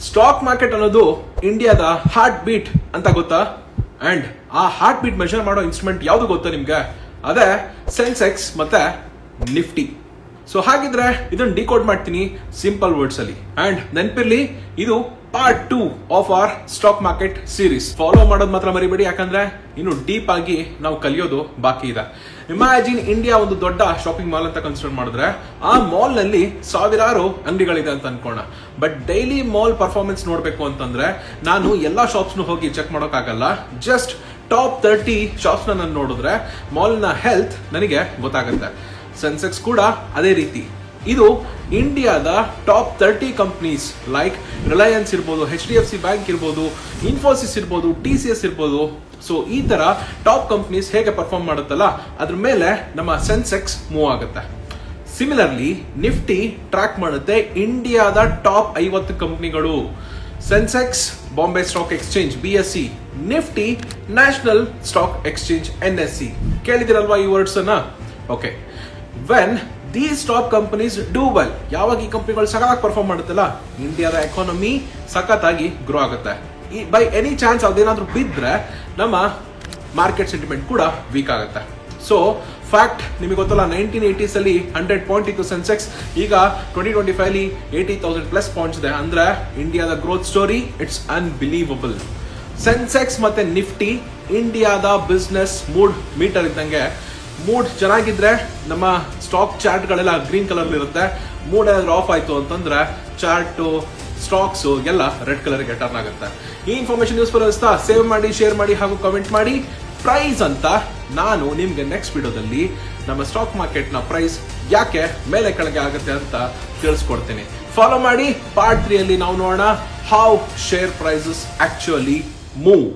Stock market ಅನ್ನೋದು ಇಂಡಿಯಾದ heart beat ಅಂತ ಗೊತ್ತಾ? ಅಂಡ್ ಆ ಹಾರ್ಟ್ ಬೀಟ್ ಮೆಷರ್ ಮಾಡೋ ಇನ್ಸ್ಟ್ರೂಮೆಂಟ್ ಯಾವುದು ಗೊತ್ತಾ ನಿಮ್ಗೆ? ಅದೇ ಸೆನ್ಸೆಕ್ಸ್ ಮತ್ತೆ ನಿಫ್ಟಿ ಸೊ ಹಾಗಿದ್ರೆ ಇದನ್ನ ಡಿಕೋಡ್ ಮಾಡ್ತೀನಿ ಸಿಂಪಲ್ ವರ್ಡ್ಸ್ ಅಲ್ಲಿ. ಅಂಡ್ ನೆನ್ಪಿರ್ಲಿ, ಇದು part two of our stock market series follow ಮಾಡೋದು ಮಾತ್ರ ಮರಿಬೇಡಿ, ಯಾಕಂದ್ರೆ ಇನ್ನು ಡೀಪ್ ಆಗಿ ನಾವು ಕಲಿಯೋದು ಬಾಕಿ ಇದೆ. ಇಮ್ಯಾಜಿನ್ ಇಂಡಿಯಾ ಒಂದು ದೊಡ್ಡ ಶಾಪಿಂಗ್ ಮಾಲ್ ಅಂತ ಕನ್ಸಿಡರ್ ಮಾಡಿದ್ರೆ, ಆ ಮಾಲ್ನಲ್ಲಿ ಸಾವಿರಾರು ಅಂಗಡಿಗಳಿದೆ ಅಂತ ಅನ್ಕೋಣ. ಬಟ್ ಡೈಲಿ ಮಾಲ್ ಪರ್ಫಾರ್ಮೆನ್ಸ್ ನೋಡ್ಬೇಕು ಅಂತಂದ್ರೆ, ನಾನು ಎಲ್ಲಾ ಶಾಪ್ಸ್ ಹೋಗಿ ಚೆಕ್ ಮಾಡೋಕ್ಕಾಗಲ್ಲ. ಜಸ್ಟ್ ಟಾಪ್ ತರ್ಟಿ ಶಾಪ್ಸ್ ನಾನು ನೋಡಿದ್ರೆ ಮಾಲ್ನ ಹೆಲ್ತ್ ನನಗೆ ಗೊತ್ತಾಗುತ್ತೆ. ಸೆನ್ಸೆಕ್ಸ್ ಕೂಡ ಅದೇ ರೀತಿ. ಇದು ಇಂಡಿಯಾದ top thirty companies like Reliance ಇರ್ಬೋದು, H D F C bank ಇರ್ಬೋದು, ಇನ್ಫೋಸಿಸ್ ಇರ್ಬೋದು, ಟಿ ಸಿ ಎಸ್ ಇರ್ಬೋದು. ಸೊ ಈ ತರ ಟಾಪ್ ಕಂಪ್ನೀಸ್ ಹೇಗೆ ಪರ್ಫಾರ್ಮ್ ಮಾಡುತ್ತಲ್ಲ, ಅದ್ರ ಮೇಲೆ ನಮ್ಮ ಸೆನ್ಸೆಕ್ಸ್ ಮೂವ್ ಆಗುತ್ತೆ. ಸಿಮಿಲರ್ಲಿ ನಿಫ್ಟಿ ಟ್ರ್ಯಾಕ್ ಮಾಡುತ್ತೆ ಇಂಡಿಯಾದ ಟಾಪ್ ಐವತ್ತು ಕಂಪ್ನಿಗಳು. Sensex, Bombay stock exchange, B S C Nifty, national stock exchange, N S C ಕೇಳಿದಿರಲ್ವಾ ಈ ವರ್ಡ್ಸ್ ಅನ್ನ? Okay when these top companies do well ಯಾವಾಗ ಈ ಕಂಪ್ನಿಗಳು ಸಖತ್ತಾಗಿ ಪರ್ಫಾರ್ಮ್ ಮಾಡುತ್ತಲ್ಲ? ಇಂಡಿಯಾದ ಎಕಾನಮಿ ಸಖತ್ತಾಗಿ ಗ್ರೋ ಆಗುತ್ತೆ. ಈ ಬೈ ಎನಿ ಚಾನ್ಸ್ ಅದೇನಾದರೂ ಬಿದ್ದರೆ ನಮ್ಮ ಮಾರ್ಕೆಟ್ ಸೆಂಟಿಮೆಂಟ್ ಕೂಡ ವೀಕ್ ಆಗುತ್ತೆ. ಸೊ ಫ್ಯಾಕ್ಟ್ ನಿಮಗೆ ಗೊತ್ತಲ್ಲ ನೈನ್ಟೀನ್ ಏಯ್ಟೀಸ್ ಅಲ್ಲಿ ಹಂಡ್ರೆಡ್ ಪಾಯಿಂಟ್ ಇತ್ತು ಸೆನ್ಸೆಕ್ಸ್ ಈಗ ಟ್ವೆಂಟಿ ಟ್ವೆಂಟಿ ಫೈವ್ ಅಲ್ಲಿ ಏಯ್ಟಿ ತೌಸಂಡ್ ಪ್ಲಸ್ ಪಾಯಿಂಟ್ಸ್ ಇದೆ. ಅಂದ್ರೆ ಇಂಡಿಯಾದ growth story it's unbelievable Sensex ಮತ್ತೆ ನಿಫ್ಟಿ ಇಂಡಿಯಾದ ಬಿಸ್ನೆಸ್ ಮೂಡ್ ಮೀಟರ್ ಇದ್ದಂಗೆ ಮೂಡ್ ಚೆನ್ನಾಗಿದ್ರೆ ನಮ್ಮ ಸ್ಟಾಕ್ ಚಾರ್ಟ್ಗಳೆಲ್ಲ ಗ್ರೀನ್ ಕಲರ್ ಇರುತ್ತೆ. ಮೂಡ್ ಏನಾದ್ರು ಆಫ್ ಆಯ್ತು ಅಂತಂದ್ರೆ ಚಾರ್ಟು ಸ್ಟಾಕ್ಸ್ ಎಲ್ಲ ರೆಡ್ ಕಲರ್ಗೆ ಟರ್ನ್ ಆಗುತ್ತೆ. ಈ ಇನ್ಫಾರ್ಮೇಶನ್ ಯೂಸ್ಫುಲ್ ಅನಿಸ್ತಾ ಸೇವ್ ಮಾಡಿ ಶೇರ್ ಮಾಡಿ ಹಾಗೂ ಕಮೆಂಟ್ ಮಾಡಿ. ಪ್ರೈಸ್ ಅಂತ ನಾನು ನಿಮಗೆ ನೆಕ್ಸ್ಟ್ ವಿಡಿಯೋದಲ್ಲಿ ನಮ್ಮ ಸ್ಟಾಕ್ ಮಾರ್ಕೆಟ್ನ ಪ್ರೈಸ್ ಯಾಕೆ ಮೇಲೆ ಕೆಳಗೆ ಆಗುತ್ತೆ ಅಂತ ತಿಳಿಸ್ಕೊಡ್ತೀನಿ. ಫಾಲೋ ಮಾಡಿ ಪಾರ್ಟ್ ತ್ರೀಯಲ್ಲಿ ನಾವು ನೋಡೋಣ. How share prices actually move